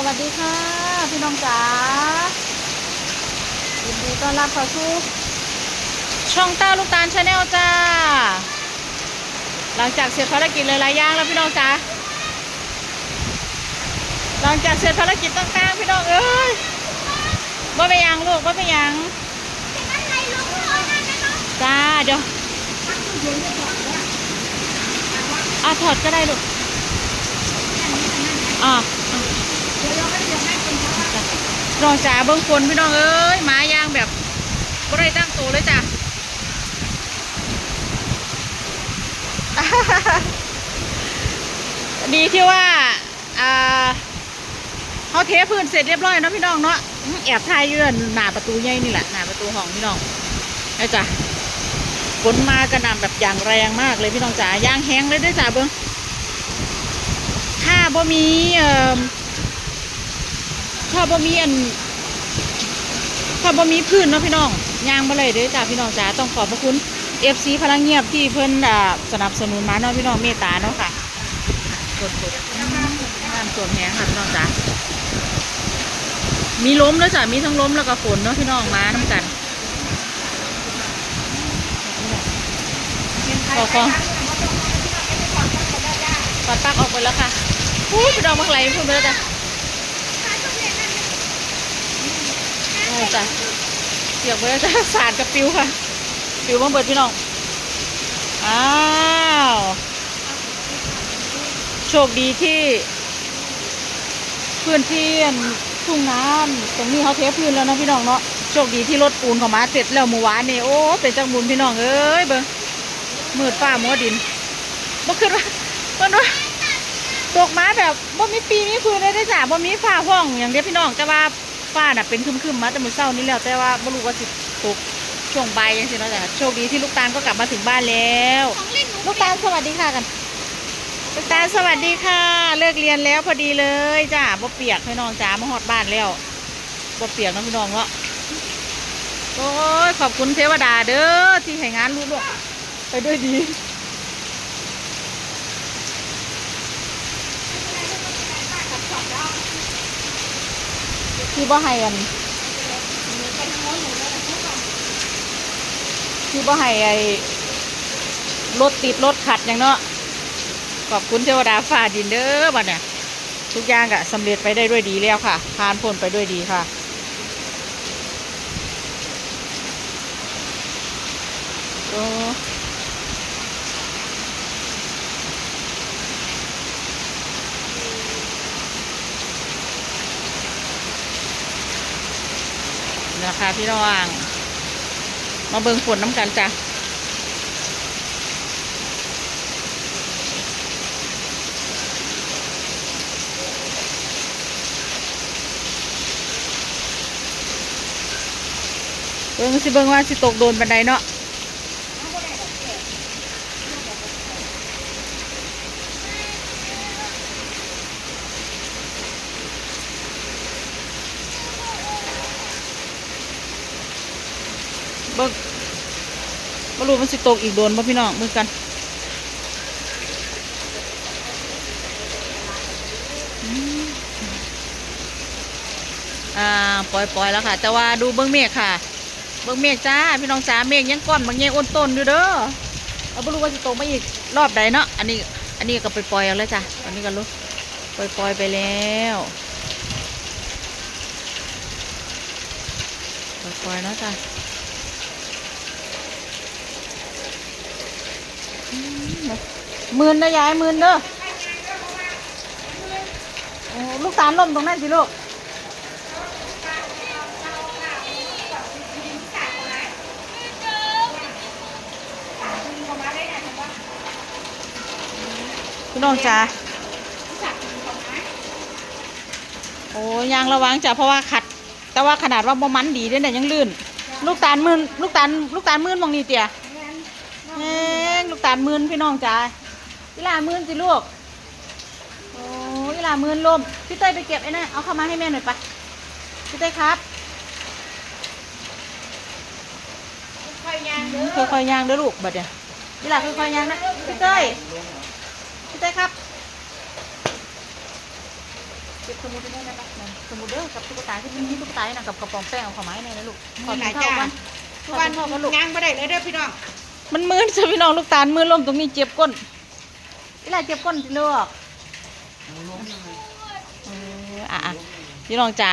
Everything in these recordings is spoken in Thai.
สวัสดีค่ะ พี่น้องจ๋ายินดีต้อนรับเข้าสู่ช่องเต้าลูกตาลชาแนลจ้า หลังจากเสร็จภารกิจหลายอย่างแล้วพี่น้องจ๋าหลังจากเสร็จภารกิจต่างๆพี่น้องเอ้ยว่าไปยังลูกว่าไปยังจ้าเดี๋ยวอะถอดก็ได้ลูกอะ น้องจ๋าเบิ้งคนพี่น้องเอ้ยหมายางแบบบ่ได้ตั้งตัวเลยจ้ะดีที่ว่าอ่าเขาเทพื้นเสร็จเรียบร้อยเนาะพี่น้องเนาะอื้อแอบทายอยืนหน้าประตูใหญ่นี่แหละหน้าประตูห้องพี่น้องนะจ้ะฝนมากระหน่ำแบบอย่างแรงมากเลยพี่น้องจ๋ายางแห้งเลยเด้วยจ้ะเบิ้งถ้าบ่มีเอ่อถ้า บ่มีอันถ้าบ่มีพื้นเนาะพี่น้องยางบ่เลยเด้อจ้าพี่น้องจ๋าต้องขอบพระคุณ FC พลังเงียบที่เพิ่นสนับสนุนมาเนาะพี่น้องเมตตาเนาะค่ะกดกดน้ำส่วนแหงค่ะพี่น้องจ๋ามีล้มแล้วจ้ะมีทั้งล้มแล้วก็ฝนเนาะพี่น้องมาน้ำกันขอขอปัดปักออกไปแล้วค่ะพูดพี่น้องมักไหลพูดไปแล้วจ้ะ อ้จ้ะเสียบไว้แล้วจ้ะสาดกับปิวค่ะ ปิวมาเบิดพี่น้อง อ้าว โชคดีที่พื้นที่ทุ่งน้ำตรงนี้เขาเทพื้นแล้วนะพี่น้องเนาะ โชคดีที่รถปูนเขามาเสร็จแล้วเมื่อวานนี่โอ้เป็นจังบุญพี่น้องเอ้ยเบิ่งมืดฟ้ามัวดินบ่ขึ้นว่าเพิ่นว่าตกมาแบบบ่มีปีมีคืนเลยได้จ้ะบ่มีฟ้าห้องอย่างเดียวพี่น้องแต่ว่า ฟ้าน่ะเป็นครึมๆมาแต่มื้อเช้านี้แล้วแต่ว่าไม่รู้ว่าสิตกช่วงบ่ายยังสิเนาะแต่โชคดีที่ลูกตาลก็กลับมาถึงบ้านแล้วลูกตาลสวัสดีค่ะกัน ลูกตาลสวัสดีค่ะ เลิกเรียนแล้วพอดีเลยจ้าบ่เปียกพี่น้องจ้ามาฮอดบ้านแล้วบ่เปียกเนาะพี่น้องเนาะโอ้ยขอบคุณเทวดาเด้อที่ให้งานรู้ล่วงไปด้วยดี ที่บ่ให้อันที่บ่ให้ไอ้รถติดรถขัดอย่างเนาะขอบคุณเทวดาฟ้าดินเด้อบัดเนี่ยทุกอย่างก็สำเร็จไปได้ด้วยดีแล้วค่ะผ่านพ้นไปด้วยดีค่ะโอ้ คะพี่น้อง มาเบิ่งฝนน้ำกันจ้ะเบิ่งสิเบิ่งว่าสิตกโดนบันไดเนาะ รู้มันสิตกอีกโดนบ่พี่น้องมือกันอ่าปล่อยปล่อยแล้วค่ะ แต่ว่าดูเบิ่งเมฆค่ะ เบิ่งเมฆจ้าพี่น้องจ้าเมฆยังก้อนบางแยงอ้นต้นอยู่เด้อเราไม่รู้ว่าจะตกมาอีกรอบใดเนาะอันนี้ อันนี้ก็ไปปล่อยเอาแล้วจ้ะอันนี้ก็รู้ปล่อยปล่อยไปแล้วปล่อยปล่อยเนาะจ้ะอืม หมื่นนะยายหมื่นเด้อลูกตาลล่มตรงนั้นสิลูกพี่น้องจ้าโอ้ยางระวังจ้ะเพราะว่าขัด แต่ว่าขนาดว่าบ่มันดีด้วยเนี่ยยังลื่น ลูกตาลมื่นลูกตาลลูกตาลมื่นมองนี่เตีย ลูกตาลมื่นพี่น้องจ้าอีหลามื่นสิลูก โอ้ยอีหลามื่นลมพี่เต้ยไปเก็บไอ้นั่นเอาเข้ามาให้แม่หน่อยไปพี่เต้ยครับค่อยๆย่างเด้อค่อยๆย่างเด้อลูกบัดเนี่ยอีหลาค่อยๆย่างนะพี่เต้ยพี่เต้ครับก็บสมุดได้นะครับนั่นสมุดเด้อกับตุ๊กตาที่มันมีตุ๊กตาน่ะกับกระป๋องแป้งเอาเข้าไม้ในนะลูกขอหกิลานยข้าวจ้ากันทุกวันย่างบ่ได้เลยเด้อพี่น้อง มันมืนจ้ะพี่น้องลูกตาลมือล้มตรงนี้เจ็บก้นนี่แหละเจ็บก้นสิลูกเอออะอะพี่น้องจ๋า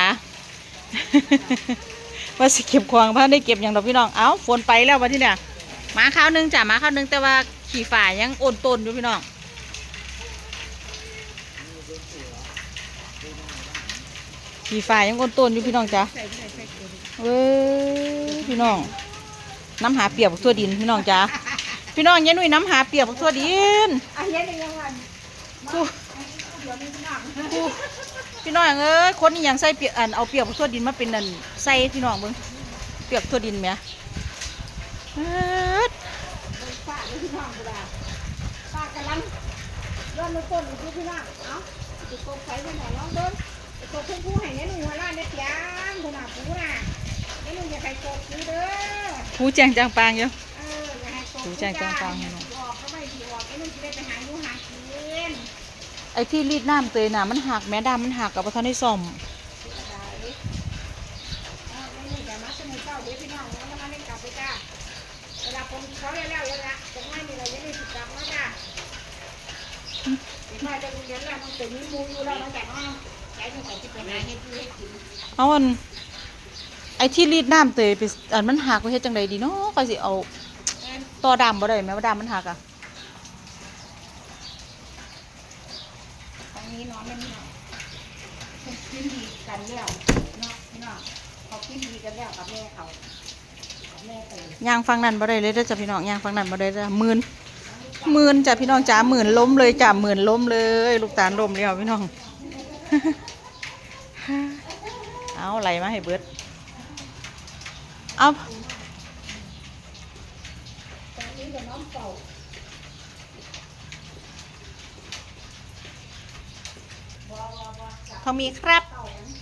ว่าสิเก็บควางพ่านได้เก็บอย่างดอกพี่น้อง เอ้าฝนไปแล้ววันที่เนี่ยหมาข้าวหนึงจ้ะหมาข้าวหนึงแต่ว่าขี่ฝ่ายยังโอนตนอยู่พี่น้องขี่ฝ่ายยังโอนตนอยู่พี่น้องจ้ะเว้ยพี่น้อง น้ำหาเปียกบักทั่วดินพี่น้องจ้ะพี่น้องยายนุ่ยน้ำหาเปียกบักทั่วดินอะเฮ็ดได้ยังวันกูเดี๋ยวนี้พี่น้องกูพี่น้องเอ้ยคนนี้ยังใส่เปียกอันเอาเปียกบักทั่วดินมาเป็นอันใส่พี่น้องเบิ่งเปียกทั่วดินไหมเอิ้ดป้าเด้อพี่น้องบ่ล่ะป้ากำลังริ่มต้นอยู่พี่น้องเอ้าสิกบไฟไว้หนลองเบิ่งไอ้กเพิ่นผู้ให้เนี่ยหนูหัวล้านเนี่ยเสียงผู้น่ะผู้น่ะเนี่ยหนูอย่าให้กบกูเด้อ ผู้แจงจางปางอยู่เอออย่าให้กบดูแจ้งแจ้งฟังให้ให้หน่อยออกก็ไม่สิออกไอ้หนูสิได้ไปหาอยู่หากินไอ้ที่รีดน้ำเตยน่ะมันหักแม่ดำมันหักกับพระท่านได้ซ่อมเอาไอ้หนู ที่ไหนที่ไปหาเฮ็ดอยู่เฮ็ดกินเอาอันไอ้ที่รีดน้ำเตยไปอันมันหักไปเฮ็ดจังใดดีเนาะก็สิเอาแอนต่อดำบ่ได้แม่ว่าดำมันหักอะทางนี้นอนไม่มีหรอกเขากินดีกันแล้วเนาะพี่น้องเขากินดีกันแล้วกับแม่เขากับแม่เตยย่างฟังนั่นบ่ได้เลยเด้อจ้ะพี่น้องย่างฟังนั่นบ่ได้เด้อหมื่นหมื่นจ้ะพี่น้องจ๋าหมื่นล้มเลยจ้ะหมื่นล้มเลย ลูกตาลล้มแล้วพี่น้อง เอาไหลมาให้เบิด เอาตอนนี้กับน้องเป่ามีครับ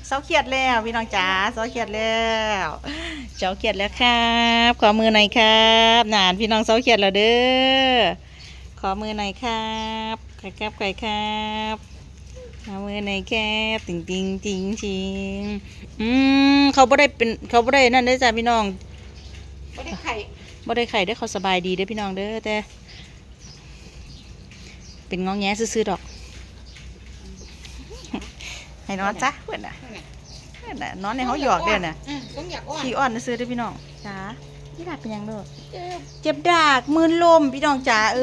เสาเขียดแล้วพี่น้องจ๋าเสาเขียดแล้วเสาเขียดแล้วครับขอมือหน่อยครับนานพี่น้องเสาเขียดแล้วเด้อขอมือหน่อยครับใครครับใครครับ ขอมือหน่อยครับติงติงติงชิงอืมเขาบ่ได้เป็นเขาบ่ได้นั่นเด้อจ้าพี่น้องไม่ได้ไข่บ่ได้ไข่ได้อเขาสบายดีเด้อพี่น้องเด้อแต่ เป็นงองแงซื่อๆดอก ให้นอนจ้ะเพื่อนน่ะเพื่อนน่ะนอนในเขาหยอกเด้อน่ะอืมต้องอยากอ้อนขี้อ่อนซื้อได้อพี่น้องจ๋าพี่ดาเป็นหยังเด้อเจ็บเจ็บดากมืนลมพี่น้องจ๋าเอ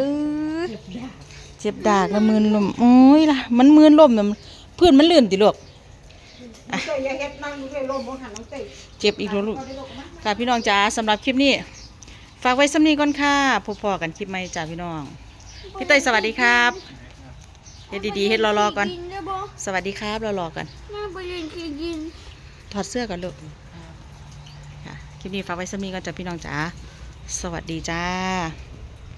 อเจ็บยาก เจ็บดากแล้วมืนลมโอ้ยล่ะ มันมืนลมน่ะมันเพื่อนมันลื่นติลูกน้องเตยอย่าเจ็บอีกแล้วลูกเอาได้ลูกมาค่ะพี่น้องจ๋าสำหรับคลิปนี้ ฝากไว้สำนีก่อนค่ะพบพอกันคลิปใหม่จ้าพี่น้อง พี่เต้ยสวัสดีครับเฮ็ดดีๆเฮ็ดรอๆก่อน สวัสดีครับรอๆกันแม่ไปเรียนคือนถอดเสื้อก่อนลูกค่ะคลิปนี้ฝากไว้สำนีก่อนจ้าพี่น้องจ๋าสวัสดีจ้า